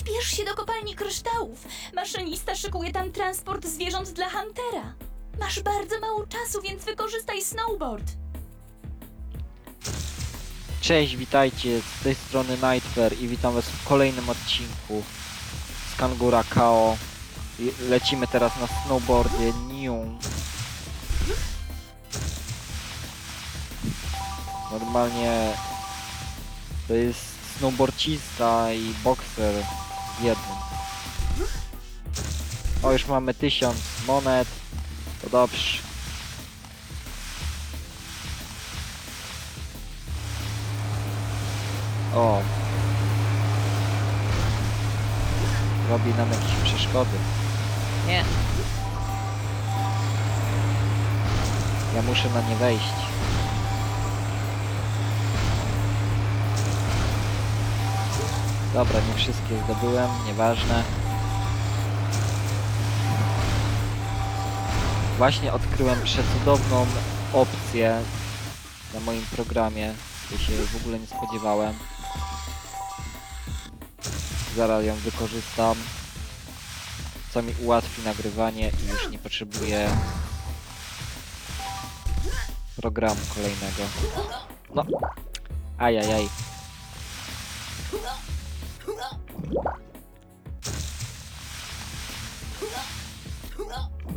Śpiesz się do kopalni kryształów. Maszynista szykuje tam transport zwierząt dla Huntera. Masz bardzo mało czasu, więc wykorzystaj snowboard. Cześć, witajcie, z tej strony Nightfare i witam was w kolejnym odcinku z Kangura. I lecimy teraz na snowboardzie Niu. Normalnie to jest snowboardcista i bokser w jednym. O, już mamy tysiąc monet. To dobrze. O. Robi nam jakieś przeszkody. Nie. Ja muszę na nie wejść. Dobra, nie wszystkie zdobyłem, nieważne. Właśnie odkryłem przecudowną opcję na moim programie, której się w ogóle nie spodziewałem. Zaraz ją wykorzystam. Co mi ułatwi nagrywanie i już nie potrzebuję programu kolejnego. No. Ajajaj.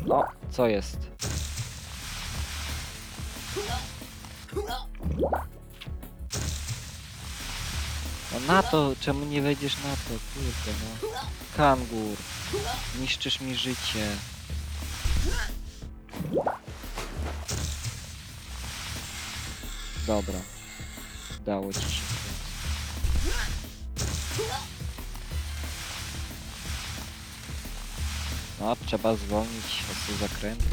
No, co jest? No na to, czemu nie wejdziesz na to? Kurde no. Kangur. Niszczysz mi życie. Dobra. Udało ci się. No, trzeba zwolnić osy zakrętu.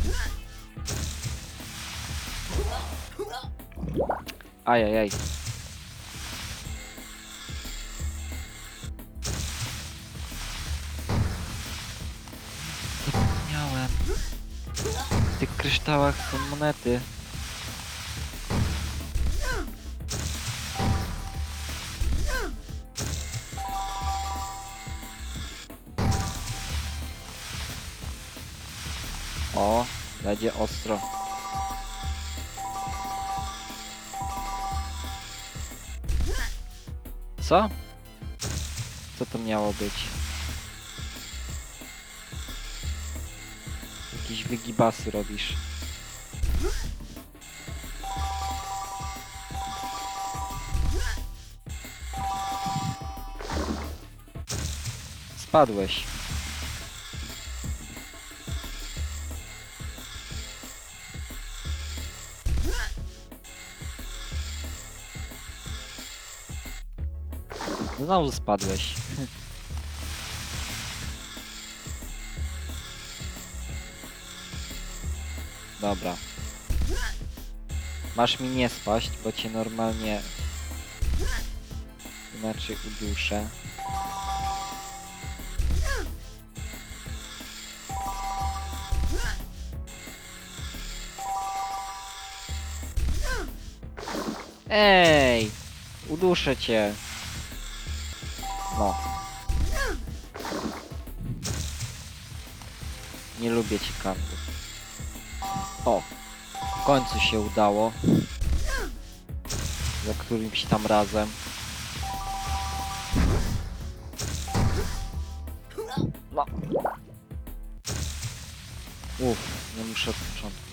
Ajajaj. Zapomniałem. W tych kryształach są monety. O, będzie ostro. Co? Co to miało być? Jakieś wygibasy robisz. Spadłeś. Znowu spadłeś. Dobra. Masz mi nie spaść, bo cię normalnie inaczej uduszę. Ej! Uduszę cię. No. Nie lubię cię kangu. O! W końcu się udało. Za którymś tam razem. No. Uff, nie muszę od początku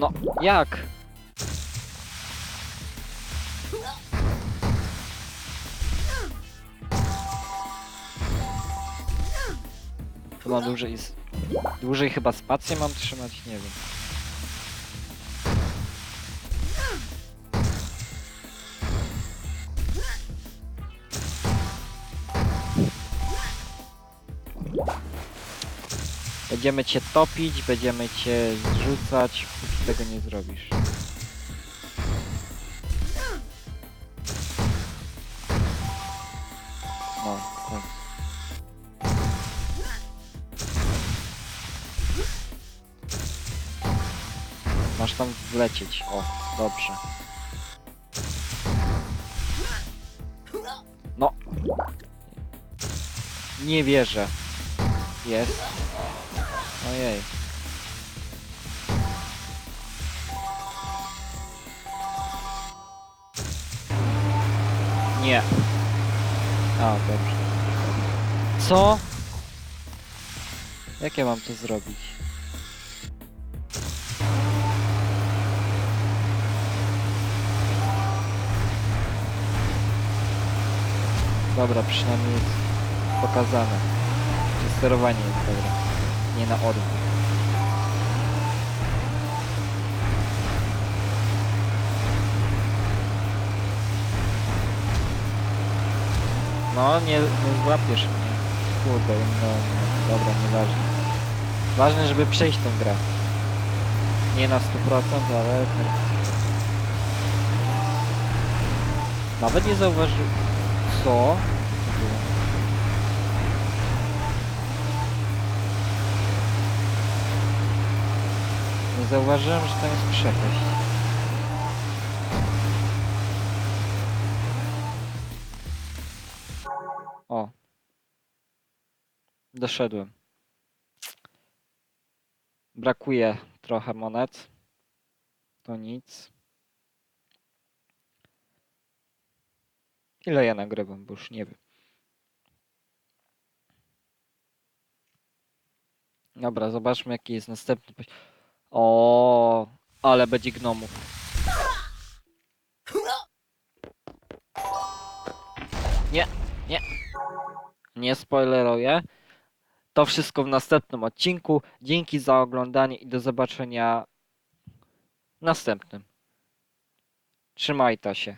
No, jak? Chyba dłużej, dłużej chyba spację mam trzymać, nie wiem. Będziemy cię topić, będziemy cię zrzucać, tego nie zrobisz. No, w końcu. Masz tam wlecieć. O, dobrze. No. Nie wierzę. Jest. Ojej. Nie. A, dobrze. Co? Jak ja mam to zrobić? Dobra, przynajmniej jest pokazane. Że sterowanie jest dobre. Nie na odwrót. No, nie, nie złapiesz mnie. Kurde, no, no dobra, nieważne. Ważne, żeby przejść tą grę. Nie na 100%, ale... Nawet nie zauważył... Co? Nie zauważyłem, że tam jest przepaść. Doszedłem. Brakuje trochę monet. To nic. Ile ja nagrywam, bo już nie wiem. Dobra, zobaczmy jaki jest następny. O, ale będzie gnomów. Nie, nie. Nie spoileruję. To wszystko w następnym odcinku. Dzięki za oglądanie i do zobaczenia następnym. Trzymajcie się.